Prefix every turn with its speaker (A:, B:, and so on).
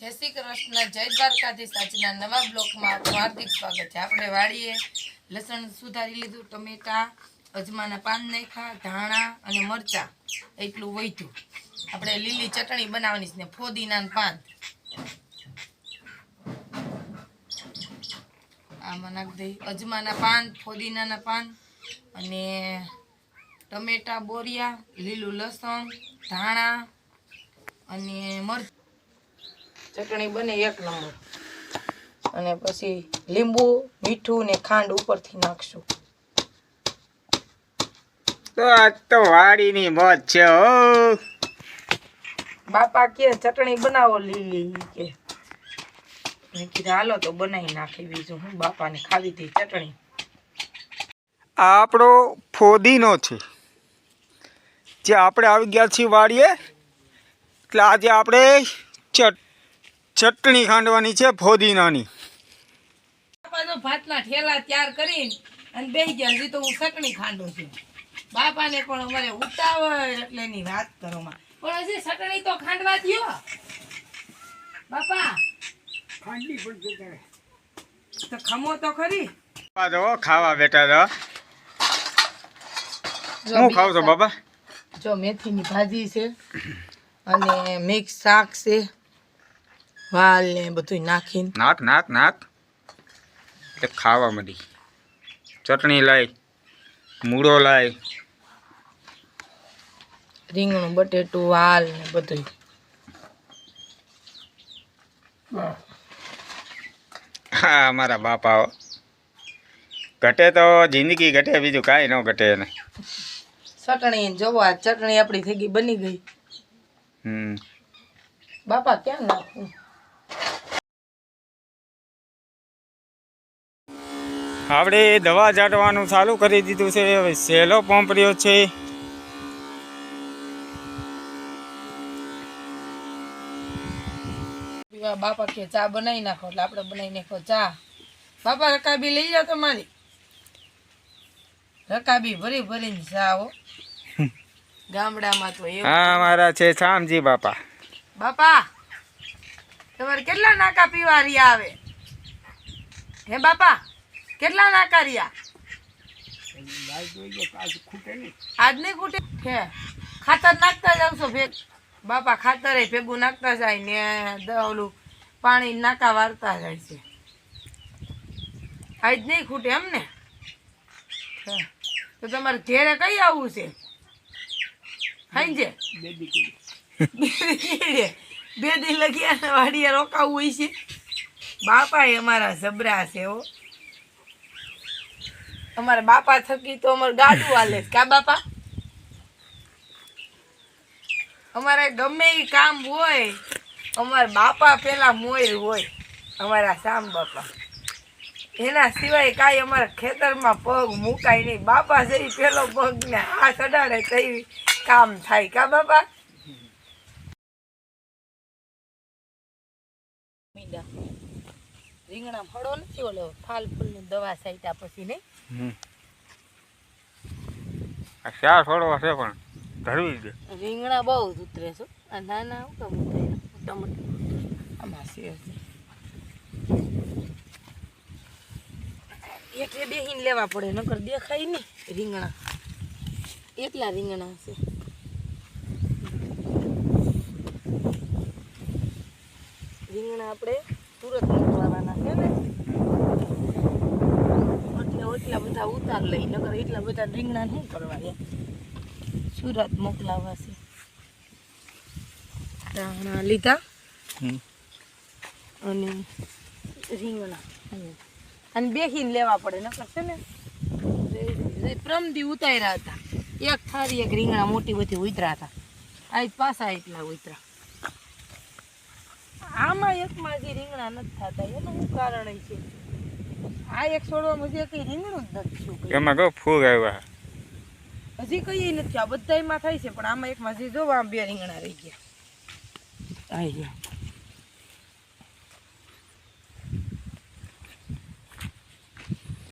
A: જય શ્રી કૃષ્ણ, જય દ્વારકાધીશ. આજના નવા બ્લોકમાં આપનું હાર્દિક સ્વાગત છે. આપણે વાડીએ લસણ સુધારી લીધું, ટમેટા, અજમાના પાન નાખ્યા, ધાણા અને મરચાં એટલું વૈધું આપણે લીલી ચટણી બનાવવાની છે ને ફોદીના પાન. આમાં નાખી દઈ. અજમાના પાન, ફોદીનાના પાન અને ટમેટા, બોરિયા, લીલું લસણ, ધાણા અને મરચાં. ચટણી બને એક નંબર. અને પછી લીંબુ મીઠું ને ખાંડ ઉપરથી નાખશું.
B: તો આ તો વાડીની મોજ છે હો.
A: બાપા કે ચટણી બનાવો લીલી કે. મેં કીધું હાલો તો બનાવી નાખી બીજું. હું બાપાને ખાવી હતી ચટણી.
B: આ આપણો ફોદીનો છે. જે આપણે આવી ગયા છીએ વાડીએ એટલે આજે આપણે ચટ ચટણી ખાંડવાની છે ફોદીનાની.
A: બાપા તો ભાતના ઠેલા તૈયાર કરીને અને બેસી ગયા હજી તો હું ચટણી ખાંડું છું. બાપાને પણ અમારે ઉતાવળ એટલે એની વાત કરો માં પણ હજી ચટણી તો ખાંડવા થયો. બાપા. તો ખમો તો ખરી.
B: બાપા જો ખાવા બેટા
A: જો
B: હું ખાવ છો બાપા?
A: જો મેથીની ભાજી છે અને મિક્સ શાક છે. વાલ ને બધું નાખીને.
B: નાક નાક નાક એટલે ખાવા મળી ચટણી લાય મૂળો લાય.
A: રીંગણું બટેટું વાલ ને બધું
B: હા અમારા બાપા ઘટે તો જિંદગી ઘટે બીજું કાંઈ ન ઘટે એને.
A: ચટણી જોવો આ ચટણી આપણી થઈ ગઈ બની ગઈ.
B: હમ.
A: બાપા ક્યાં નાખું?
B: આપણે દવા છાંટવાનું ચાલુ કરી દીધું છે. હવે સેલો પંપ રહ્યો છે.
A: બાપા કે ચા બનાવી નાખો એટલે આપણે બનાવી નાખો ચા. બાપા રકાબી લઈ જાઓ તમારી. રકાબી ભરી ભરીને ચા હો ગામડામાં તો એ
B: હા મારા છે શામજી બાપા.
A: બાપા તમારે કેટલા નાકા પીવા રહ્યા આવે? હે બાપા? કેટલા ના કર્યા ખાતર નાખતા જાવ ભેગ? બાપા ખાતર ભેગું નાખતા જાય ને ઓલું પાણી નાકા વાળતા જાય છે. આજ નહીં ખૂટે એમ ને? તો તમારે ઘેરે કઈ આવવું છે? હાંજે? બે દી લગી વાડીએ રોકાવું હોય છે. બાપા એ અમારા જબરા છે હો. અમારા બાપા થકી તો અમારે ગાડું હાલે કા બાપા? અમારે ગમે એ કામ હોય, અમારા બાપા પેલા મોર હોય, અમારા શામ બાપા. એના સિવાય કાંઈ અમારા ખેતરમાં પગ મુકાય નહીં. બાપા છે પેલો પગ ને આ ચડાડે કઈ કામ થાય. કા બાપા? રીંગણા ફળો નથી ઓલો ફાલ ફૂલની દવા સાઈટા પછી નહીં.
B: આ શા છોડવા છે પણ ધરવી દે
A: રીંગણા બહુ જ ઉતરે છે. આ નાના હું કામ ઉતરે. આમાં છે એટલે બેહીને લેવા પડે નકર દેખાય નહીં રીંગણા. એટલા રીંગણા છે. રીંગણા આપણે સુરત મોકલાવાના છે ને એટલે એટલા બધા ઉતાર લઈ નગર એટલા બધા રીંગણા શું કરવા સુરત મોકલાવા છે. ધાણા લીધા અને રીંગણા. અને બેહીને લેવા પડે નકર છે ને પ્રમદી ઉતાર્યા હતા. એક થારી એક રીંગણા મોટી બધી ઉતરા હતા. આજ પાછા એટલા ઉતરા. આમાં એકમાં જે રીંગણા નથી થતા એનું શું કારણ છે? આ એક છોડવા મજે કઈ રીંગણું જ નથી
B: એમાં કહો ફૂગ આવ્યા?
A: હજી કઈ નથી આ બધાયમાં થાય છે પણ આમાં એક માં જોવા આમ બે રીંગણા રહી ગયા. આવી ગયા.